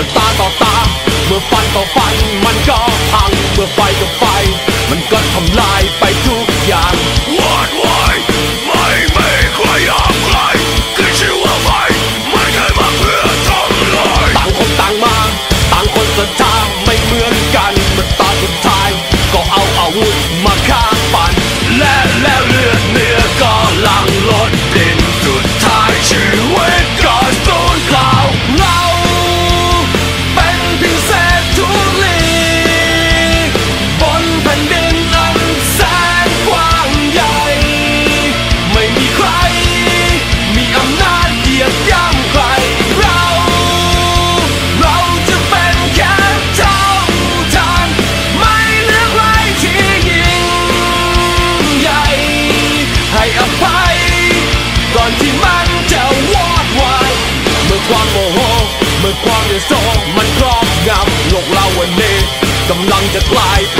มื่อตาต่อตา เมื่อฟันต่อฟันมันก็พัง เมื่อไฟกับไฟ มันก็ทำลายไปทุก 咱们让着来。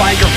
biker